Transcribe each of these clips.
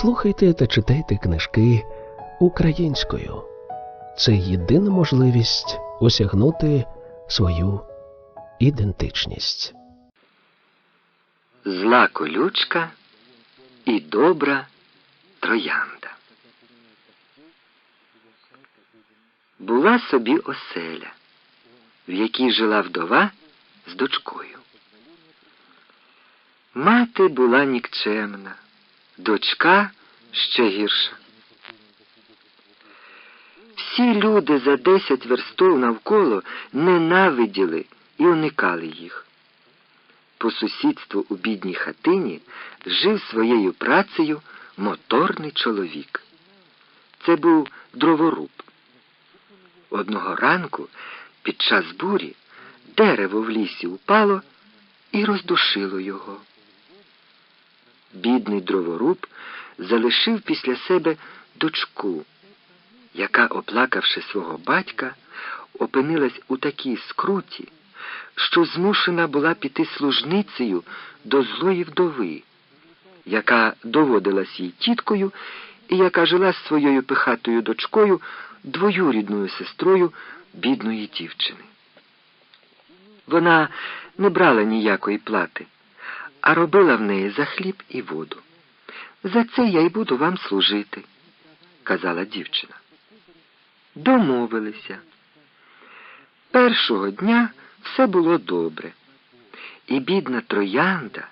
Слухайте та читайте книжки українською. Це єдина можливість осягнути свою ідентичність. Зла колючка і добра троянда. Була собі оселя, в якій жила вдова з дочкою. Мати була нікчемна, дочка ще гірша. Всі люди за десять верстов навколо ненавиділи і уникали їх. По сусідству у бідній хатині жив своєю працею моторний чоловік. Це був дроворуб. Одного ранку під час бурі дерево в лісі упало і роздушило його. Бідний дроворуб залишив після себе дочку, яка, оплакавши свого батька, опинилась у такій скруті, що змушена була піти служницею до злої вдови, яка доводилась їй тіткою і яка жила з своєю пихатою дочкою, двоюрідною сестрою бідної дівчини. Вона не брала ніякої плати, а робила в неї за хліб і воду. За це я й буду вам служити, казала дівчина. Домовилися. Першого дня все було добре, і бідна троянда,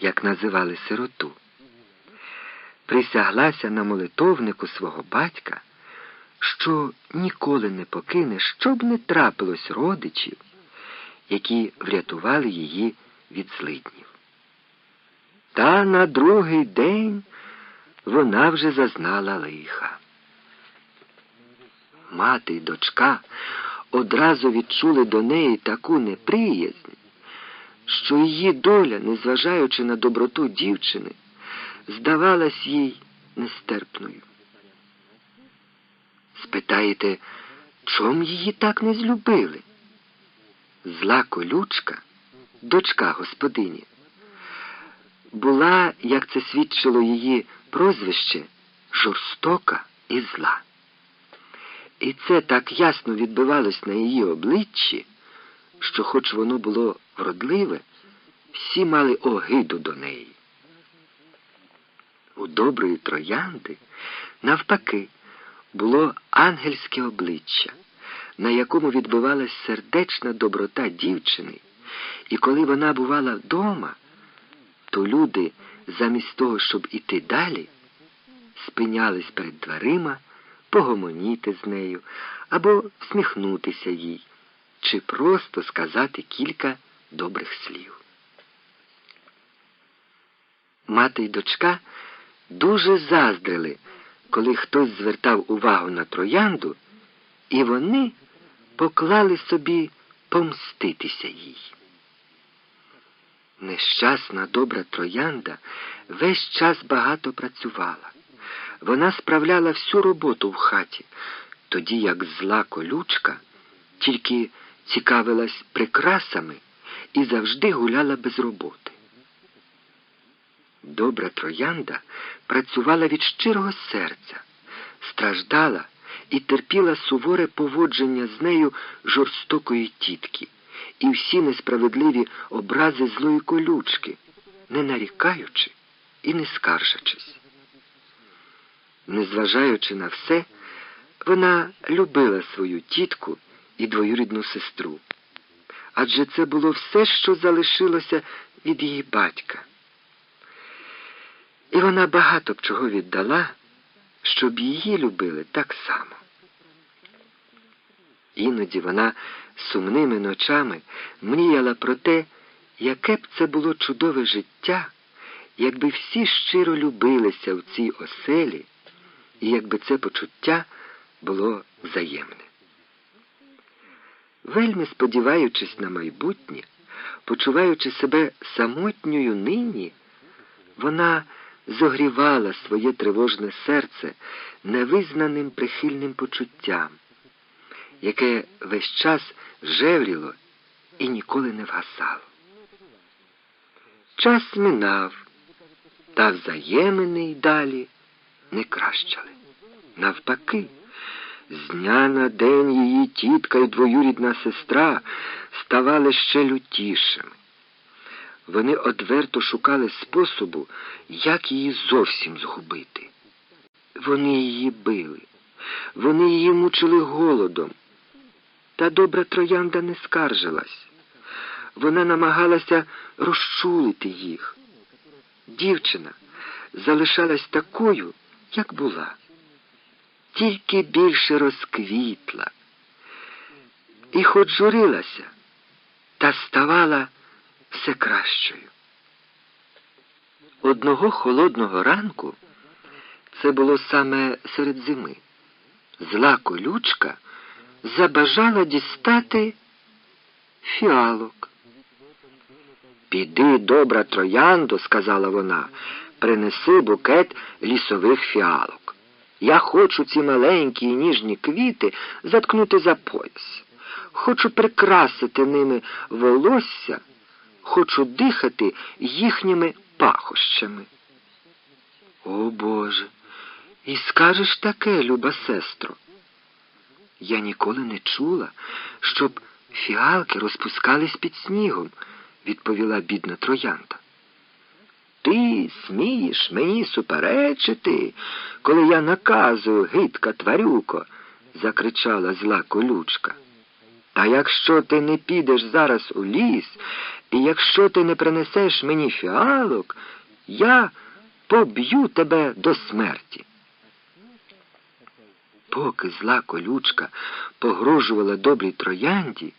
як називали сироту, присяглася на молитовнику свого батька, що ніколи не покине, щоб не трапилось родичів, які врятували її від злиднів. Та на другий день вона вже зазнала лиха. Мати й дочка одразу відчули до неї таку неприязнь, що її доля, незважаючи на доброту дівчини, здавалась їй нестерпною. Спитаєте, чом її так не злюбили? Зла колючка, дочка господині, була, як це свідчило її прозвище, жорстока і зла. І це так ясно відбивалось на її обличчі, що, хоч воно було вродливе, всі мали огиду до неї. У доброї троянди, навпаки, було ангельське обличчя, на якому відбивалась сердечна доброта дівчини, і коли вона бувала вдома, то люди, замість того, щоб іти далі, спинялись перед дверима погомоніти з нею або всміхнутися їй, чи просто сказати кілька добрих слів. Мати й дочка дуже заздрили, коли хтось звертав увагу на троянду, і вони поклали собі помститися їй. Нещасна добра троянда весь час багато працювала. Вона справляла всю роботу в хаті, тоді як зла колючка тільки цікавилась прикрасами і завжди гуляла без роботи. Добра троянда працювала від щирого серця, страждала і терпіла суворе поводження з нею жорстокої тітки і всі несправедливі образи злої колючки, не нарікаючи і не скаржачись. Незважаючи на все, вона любила свою тітку і двоюрідну сестру. Адже це було все, що залишилося від її батька. І вона багато б чого віддала, щоб її любили так само. Іноді вона сумними ночами мріяла про те, яке б це було чудове життя, якби всі щиро любилися в цій оселі і якби це почуття було взаємне. Вельми сподіваючись на майбутнє, почуваючи себе самотньою нині, вона зогрівала своє тривожне серце невизнаним прихильним почуттям, яке весь час жевріло і ніколи не вгасало. Час минав, Та взаємини й далі не кращали. Навпаки, з дня на день її тітка і двоюрідна сестра ставали ще лютішими. Вони одверто шукали способу, як її зовсім згубити. Вони її били, вони її мучили голодом. Та добра троянда не скаржилась. Вона намагалася розчулити їх. Дівчина залишалась такою, як була, тільки більше розквітла. І хоч журилася, та ставала все кращою. Одного холодного ранку це було саме серед зими. Зла колючка забажала дістати фіалок. Піди, добра трояндо, сказала вона, принеси букет лісових фіалок. Я хочу ці маленькі і ніжні квіти заткнути за пояс. Хочу прикрасити ними волосся, хочу дихати їхніми пахощами. О Боже, і скажеш таке, люба сестро. Я ніколи не чула, щоб фіалки розпускались під снігом, відповіла бідна троянда. Ти смієш мені суперечити, коли я наказую, гидка тварюко, закричала зла колючка. Та якщо ти не підеш зараз у ліс, і якщо ти не принесеш мені фіалок, я поб'ю тебе до смерті. Поки зла колючка погрожувала добрій троянді,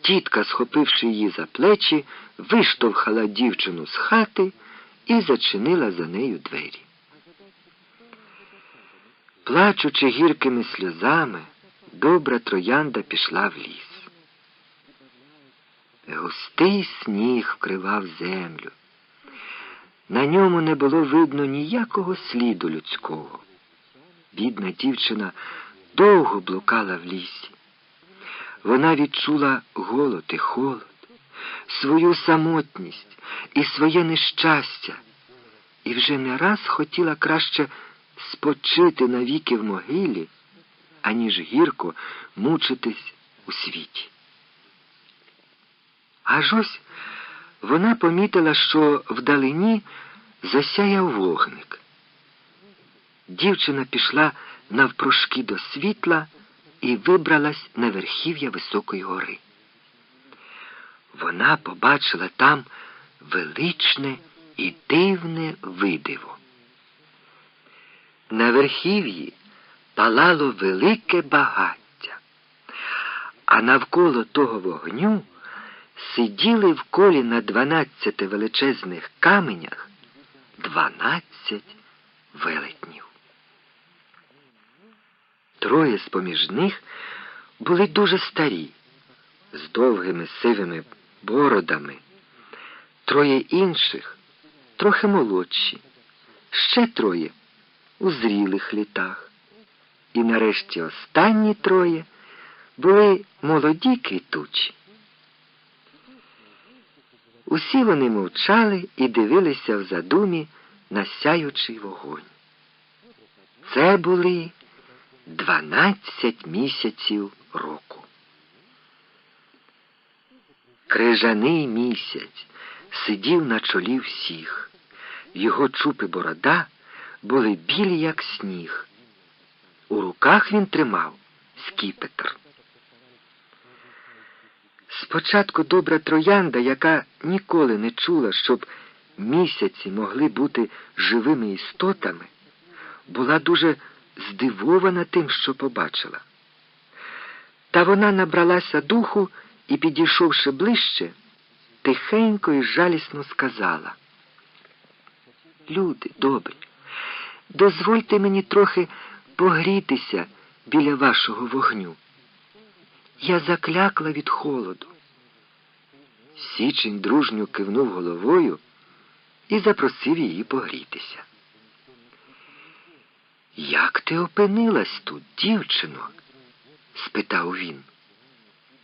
тітка, схопивши її за плечі, виштовхала дівчину з хати і зачинила за нею двері. Плачучи гіркими сльозами, добра троянда пішла в ліс. Густий сніг вкривав землю. На ньому не було видно ніякого сліду людського. Бідна дівчина довго блукала в лісі. Вона відчула голод і холод, свою самотність і своє нещастя, і вже не раз хотіла краще спочити навіки в могилі, аніж гірко мучитись у світі. Аж ось вона помітила, що вдалині засяяв вогник. Дівчина пішла навпрошки до світла і вибралась на верхів'я високої гори. Вона побачила там величне і дивне видиво. На верхів'ї палало велике багаття, а навколо того вогню сиділи в колі на дванадцяти величезних каменях дванадцять велетнів. Троє з поміж них були дуже старі, з довгими сивими бородами, троє інших трохи молодші, ще троє у зрілих літах. І нарешті останні троє були молоді квітучі. Усі вони мовчали і дивилися в задумі на сяючий вогонь. Це були дванадцять місяців року. Крижаний місяць сидів на чолі всіх. Його чупи борода були білі, як сніг. У руках він тримав скіпетр. Спочатку добра троянда, яка ніколи не чула, щоб місяці могли бути живими істотами, була дуже здивована тим, що побачила. Та вона набралася духу і, підійшовши ближче, тихенько і жалісно сказала. Люди добрі, дозвольте мені трохи погрітися біля вашого вогню. Я заклякла від холоду. Січень дружньо кивнув головою і запросив її погрітися. Як ти опинилась тут, дівчино? спитав він.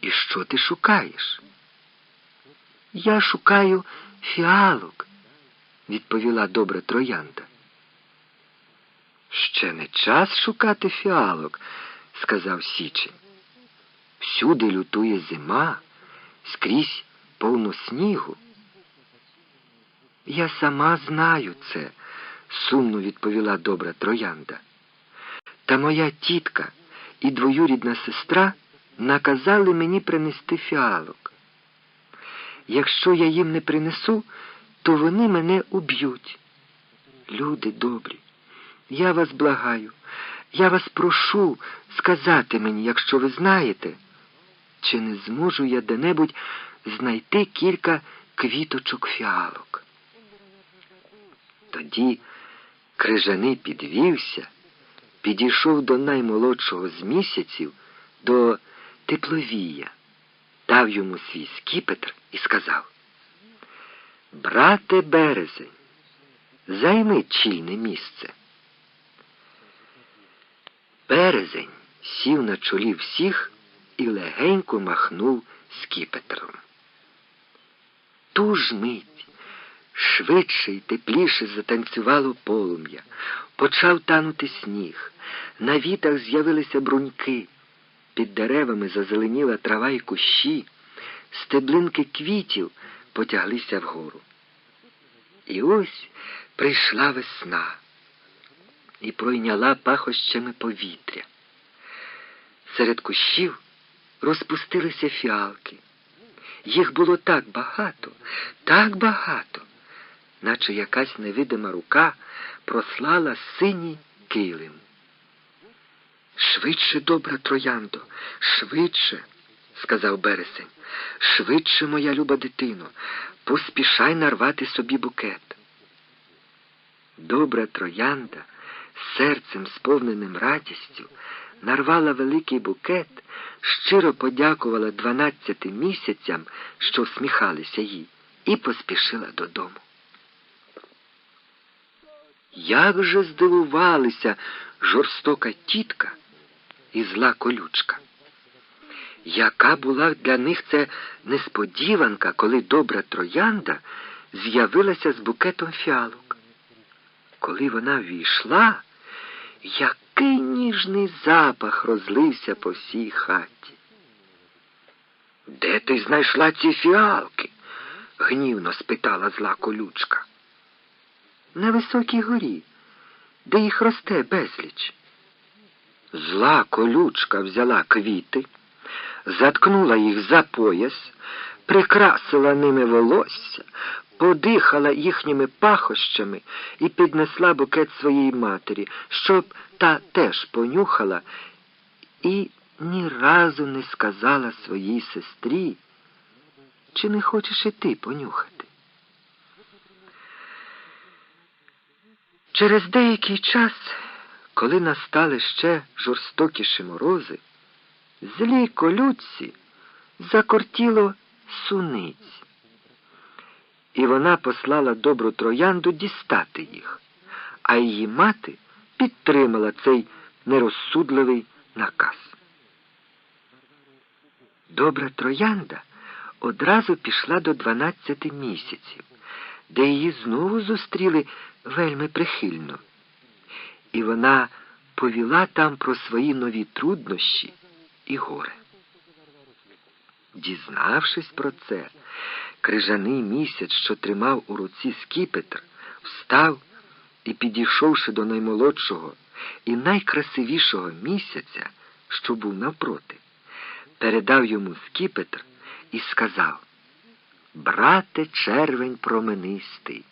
І що ти шукаєш? Я шукаю фіалок, відповіла добра троянда. Ще не час шукати фіалок, сказав Січень. Всюди лютує зима, скрізь повно снігу. Я сама знаю це, сумно відповіла добра троянда. Та моя тітка і двоюрідна сестра наказали мені принести фіалок. Якщо я їм не принесу, то вони мене уб'ють. Люди добрі, я вас благаю, я вас прошу сказати мені, якщо ви знаєте, чи не зможу я де-небудь знайти кілька квіточок фіалок. Тоді крижаний підвівся, підійшов до наймолодшого з місяців, до тепловія, дав йому свій скіпетр і сказав Брате березень, займи чільне місце. Березень сів на чолі всіх і легенько махнув скіпетром. Ту ж мить швидше й тепліше затанцювало полум'я, почав танути сніг, на вітах з'явилися бруньки, під деревами зазеленіла трава і кущі, стеблинки квітів потяглися вгору. І ось прийшла весна і пройняла пахощами повітря. Серед кущів розпустилися фіалки. Їх було так багато, так багато, наче якась невидима рука прослала синій килим. Швидше, добра трояндо, швидше, сказав бересень, швидше, моя люба дитино, поспішай нарвати собі букет. Добра троянда, серцем сповненим радістю, нарвала великий букет, щиро подякувала дванадцяти місяцям, що всміхалися їй, і поспішила додому. Як же здивувалися жорстока тітка і зла колючка. Яка була для них це несподіванка, коли добра троянда з'явилася з букетом фіалок. Коли вона війшла, який ніжний запах розлився по всій хаті. Де ти знайшла ці фіалки? гнівно спитала зла колючка. На високій горі, де їх росте безліч. Зла колючка взяла квіти, заткнула їх за пояс, прикрасила ними волосся, подихала їхніми пахощами і піднесла букет своїй матері, щоб та теж понюхала і ні разу не сказала своїй сестрі, чи не хочеш і ти понюхати. Через деякий час, коли настали ще жорстокіші морози, злій колючці закортіло суниць, і вона послала добру троянду дістати їх, а її мати підтримала цей нерозсудливий наказ. Добра троянда одразу пішла до дванадцяти місяців, де її знову зустріли вельми прихильно. І вона повіла там про свої нові труднощі і горе. Дізнавшись про це, крижаний місяць, що тримав у руці скіпетр, встав і, підійшовши до наймолодшого і найкрасивішого місяця, що був навпроти, передав йому скіпетр і сказав Брате, червень променистий,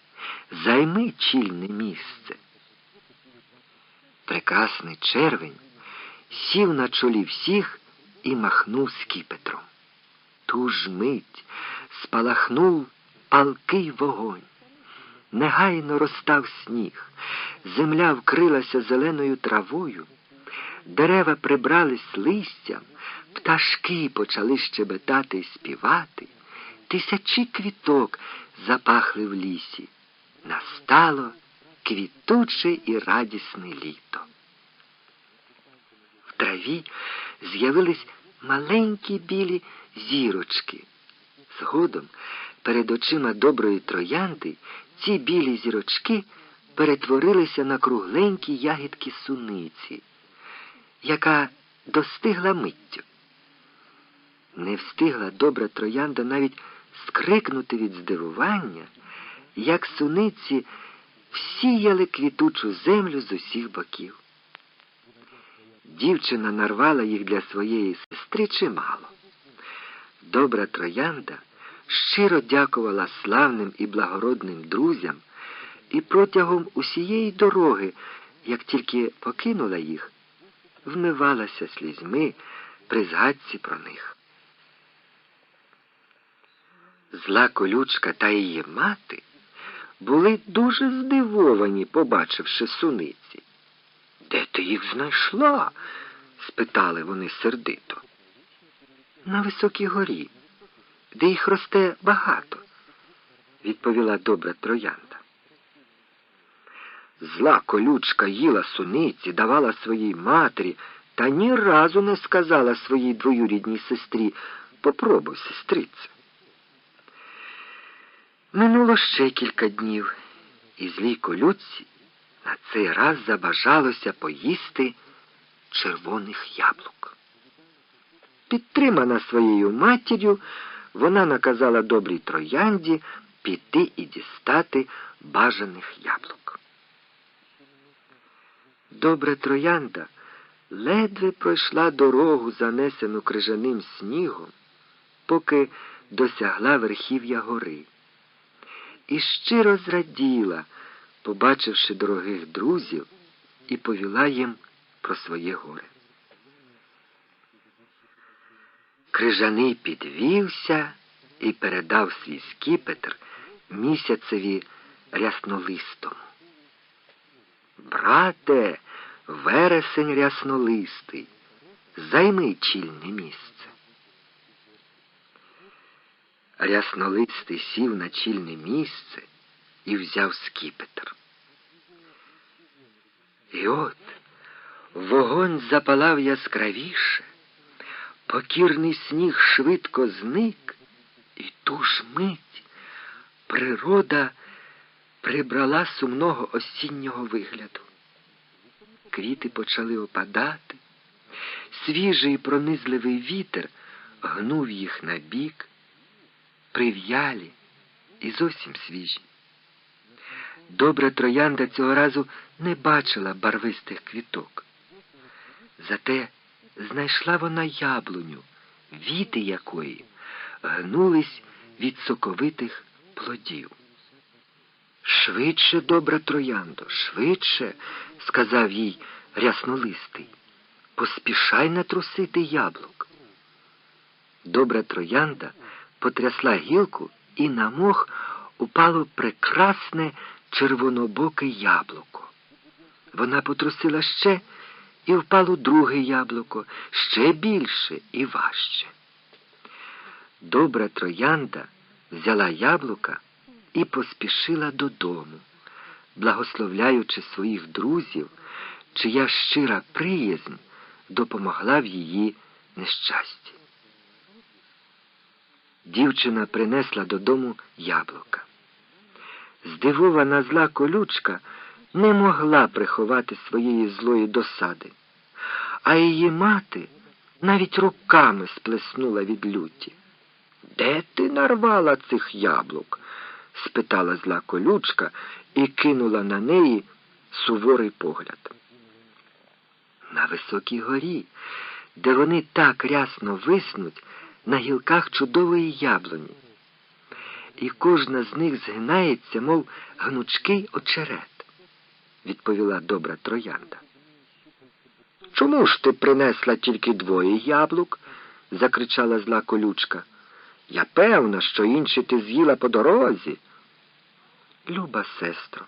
займи чільне місце. Прекрасний червень сів на чолі всіх і махнув скіпетром. Ту ж мить спалахнув палкий вогонь. Негайно розстав сніг, земля вкрилася зеленою травою, дерева прибрались листям, пташки почали щебетати і співати, тисячі квіток запахли в лісі. Настало квітуче і радісне літо. В траві з'явились маленькі білі зірочки. Згодом перед очима доброї троянди ці білі зірочки перетворилися на кругленькі ягідки суниці, яка достигла миттю. Не встигла добра троянда навіть скрикнути від здивування, як суниці всіяли квітучу землю з усіх боків. Дівчина нарвала їх для своєї сестри чимало. Добра троянда щиро дякувала славним і благородним друзям і протягом усієї дороги, як тільки покинула їх, вмивалася слізьми при згадці про них. Зла колючка та її мати були дуже здивовані, побачивши суниці. Де ти їх знайшла? спитали вони сердито. На високій горі, де їх росте багато, відповіла добра троянда. Зла колючка їла суниці, давала своїй матері та ні разу не сказала своїй двоюрідній сестрі попробуй, сестрице. Минуло ще кілька днів, і злій колючці на цей раз забажалося поїсти червоних яблук. Підтримана своєю матір'ю, вона наказала добрій троянді піти і дістати бажаних яблук. Добра троянда ледве пройшла дорогу, занесену крижаним снігом, поки досягла верхів'я гори. І щиро зраділа, побачивши дорогих друзів, і повіла їм про своє горе. Крижаний підвівся і передав свій скіпетр місяцеві ряснолистому. Брате, вересень ряснолистий, займи чільне місце. Ряснолистий сів на чільне місце і взяв скіпетр. І от вогонь запалав яскравіше, покірний сніг швидко зник, і ту ж мить природа прибрала сумного осіннього вигляду. Квіти почали опадати, свіжий пронизливий вітер гнув їх на бік, прив'ялі і зовсім свіжі. Добра троянда цього разу не бачила барвистих квіток. Зате знайшла вона яблуню, віти якої гнулись від соковитих плодів. Швидше, добра трояндо, швидше, сказав їй ряснолистий, поспішай натрусити яблук. Добра троянда потрясла гілку і на мох упало прекрасне червонобоке яблуко. Вона потрусила ще і впало друге яблуко, ще більше і важче. Добра троянда взяла яблука і поспішила додому, благословляючи своїх друзів, чия щира приязнь допомогла в її нещасті. Дівчина принесла додому яблука. Здивована зла колючка не могла приховати своєї злої досади, а її мати навіть руками сплеснула від люті. Де ти нарвала цих яблук? спитала зла колючка і кинула на неї суворий погляд. На високій горі, де вони так рясно виснуть на гілках чудової яблуні. І кожна з них згинається, мов гнучкий очерет, відповіла добра троянда. Чому ж ти принесла тільки двоє яблук? закричала зла колючка. Я певна, що інші ти з'їла по дорозі. Люба сестро,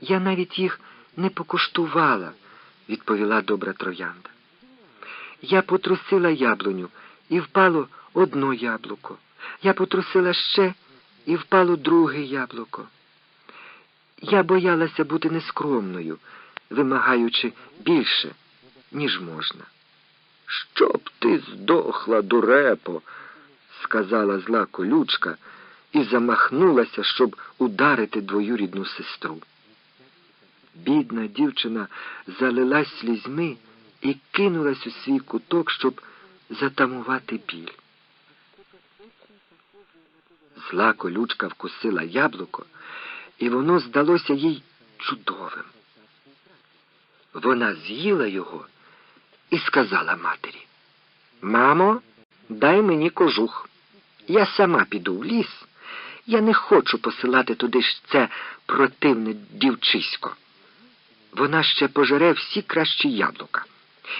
я навіть їх не покуштувала, відповіла добра троянда. Я потрусила яблуню і впало одно яблуко. Я потрусила ще і впало друге яблуко. Я боялася бути нескромною, вимагаючи більше, ніж можна. Щоб ти здохла, дурепо, сказала зла колючка і замахнулася, щоб ударити двоюрідну сестру. Бідна дівчина залилась слізьми і кинулась у свій куток, щоб затамувати біль. Зла колючка вкусила яблуко, і воно здалося їй чудовим. Вона з'їла його і сказала матері Мамо, дай мені кожух. Я сама піду в ліс. Я не хочу посилати туди ж це противне дівчисько. Вона ще пожере всі кращі яблука.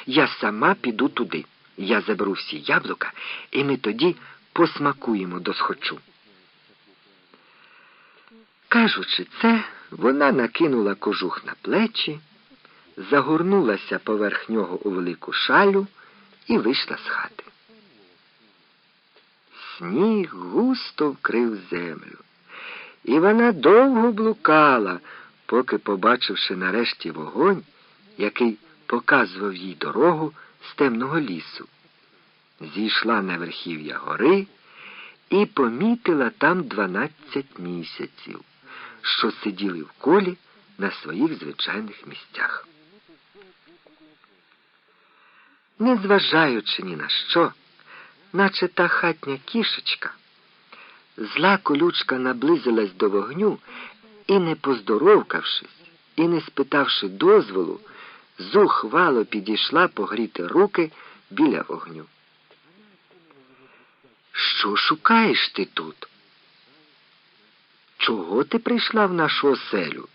Я сама піду туди. Я заберу всі яблука, і ми тоді посмакуємо досхочу. Кажучи це, вона накинула кожух на плечі, загорнулася поверх нього у велику шалю і вийшла з хати. Сніг густо вкрив землю, і вона довго блукала, поки, побачивши нарешті вогонь, який показував їй дорогу з темного лісу, зійшла на верхів'я гори і помітила там дванадцять місяців, що сиділи в колі на своїх звичайних місцях. Незважаючи ні на що, наче та хатня кішечка, зла колючка наблизилась до вогню і, не поздоровкавшись, і не спитавши дозволу, зухвало підійшла погріти руки біля вогню. Що шукаєш ти тут? Чого ти прийшла в нашу оселю?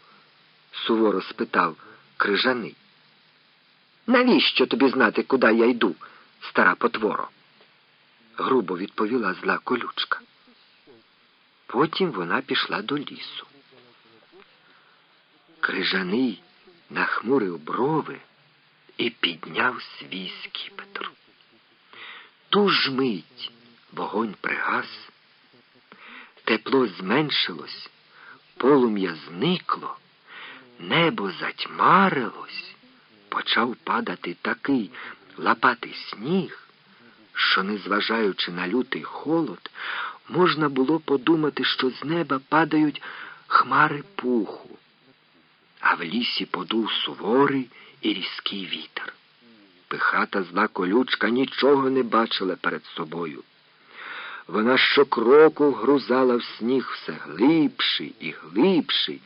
суворо спитав крижаний. Навіщо тобі знати, куди я йду, стара потворо? грубо відповіла зла колючка. Потім вона пішла до лісу. Крижаний нахмурив брови і підняв свій скіпетр. Ту ж мить вогонь пригас, тепло зменшилось, полум'я зникло, небо затьмарилось, почав падати такий лапатий сніг, що, незважаючи на лютий холод, можна було подумати, що з неба падають хмари пуху, а в лісі подув суворий і різкий вітер. Пихата зла колючка нічого не бачила перед собою. Вона щокроку вгрузала в сніг все глибший і глибший.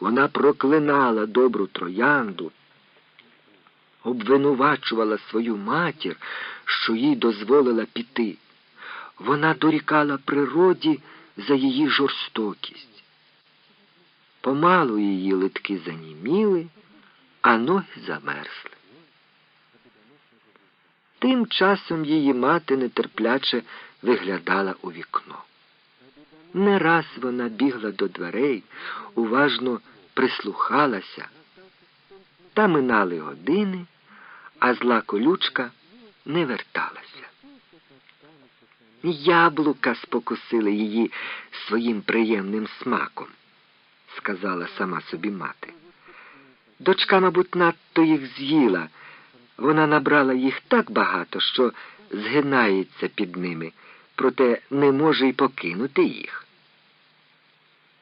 Вона проклинала добру троянду, обвинувачувала свою матір, що їй дозволила піти. Вона дорікала природі за її жорстокість. Помалу її литки заніміли, а ноги замерзли. Тим часом її мати нетерпляче виглядала у вікно. Не раз вона бігла до дверей, уважно прислухалася, та минали години, а зла колючка не верталася. Яблука спокусили її своїм приємним смаком, сказала сама собі мати. Дочка, мабуть, надто їх з'їла. Вона набрала їх так багато, що згинається під ними, проте не може й покинути їх.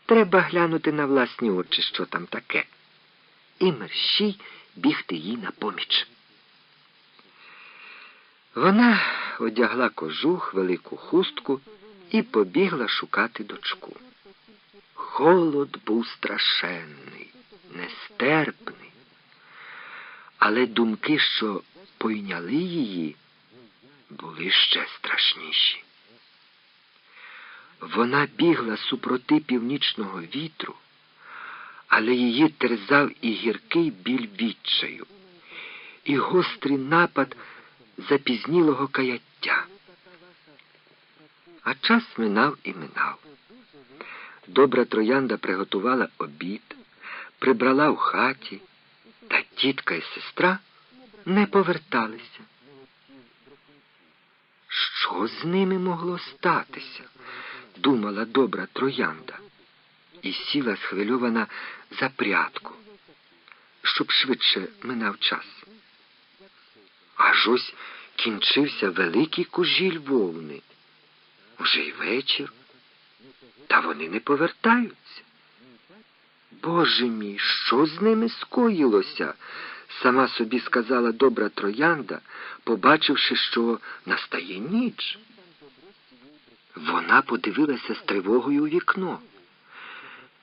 Треба глянути на власні очі, що там таке, і мерщій бігти їй на поміч. Вона одягла кожух, велику хустку і побігла шукати дочку. Холод був страшенний, нестерпний, але думки, що пойняли її, були ще страшніші. Вона бігла супроти північного вітру, але її терзав і гіркий біль відчаю, і гострий напад запізнілого каяття. А час минав і минав. Добра троянда приготувала обід, прибрала в хаті, та тітка і сестра не поверталися. Що з ними могло статися? думала добра троянда, і сіла схвильована за прядку, щоб швидше минав час. Аж ось кінчився великий кужіль вовни. Уже й вечір. Та вони не повертаються. Боже мій, що з ними скоїлося? сама собі сказала добра троянда, побачивши, що настає ніч. Вона подивилася з тривогою у вікно.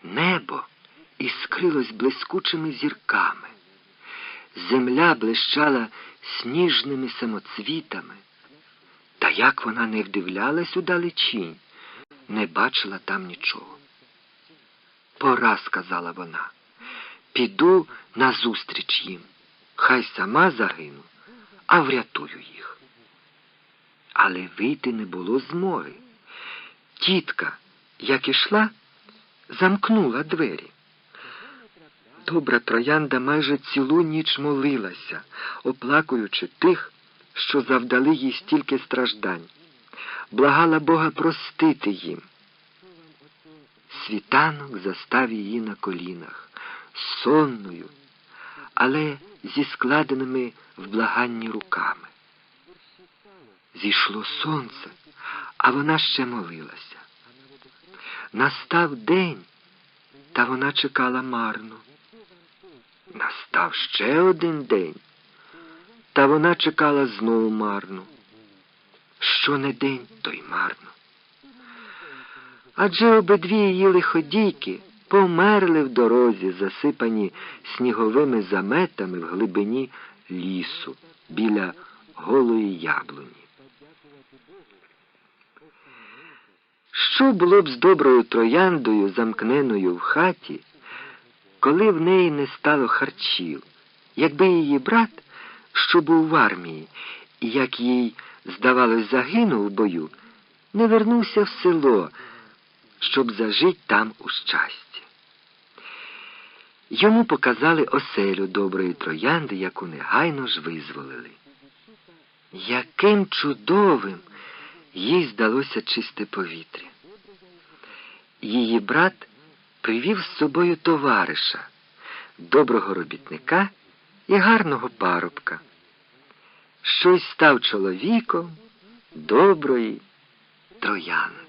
Небо іскрилось блискучими зірками. Земля блищала сніжними самоцвітами. Та як вона не вдивлялась у далечінь, не бачила там нічого. Пора, сказала вона, піду назустріч їм. Хай сама загину, а врятую їх. Але вийти не було змоги. Тітка, як ішла, замкнула двері. Добра троянда майже цілу ніч молилася, оплакуючи тих, що завдали їй стільки страждань, благала Бога простити їм. Світанок застав її на колінах, сонною, але зі складеними в благанні руками. Зійшло сонце, а вона ще молилася. Настав день, та вона чекала марно. Настав ще один день, та вона чекала знову марно. Що не день, то й марно. Адже обидві її лиходійки померли в дорозі, засипані сніговими заметами в глибині лісу біля голої яблуні. Що було б з доброю трояндою, замкненою в хаті, коли в неї не стало харчів, якби її брат, що був в армії, як їй, здавалось, загинув у бою, не вернувся в село, щоб зажить там у щасті. Йому показали оселю доброї троянди, яку негайно ж визволили. Яким чудовим їй здалося чисте повітря. Її брат привів з собою товариша, доброго робітника і гарного парубка. Щось став чоловіком доброї троянди.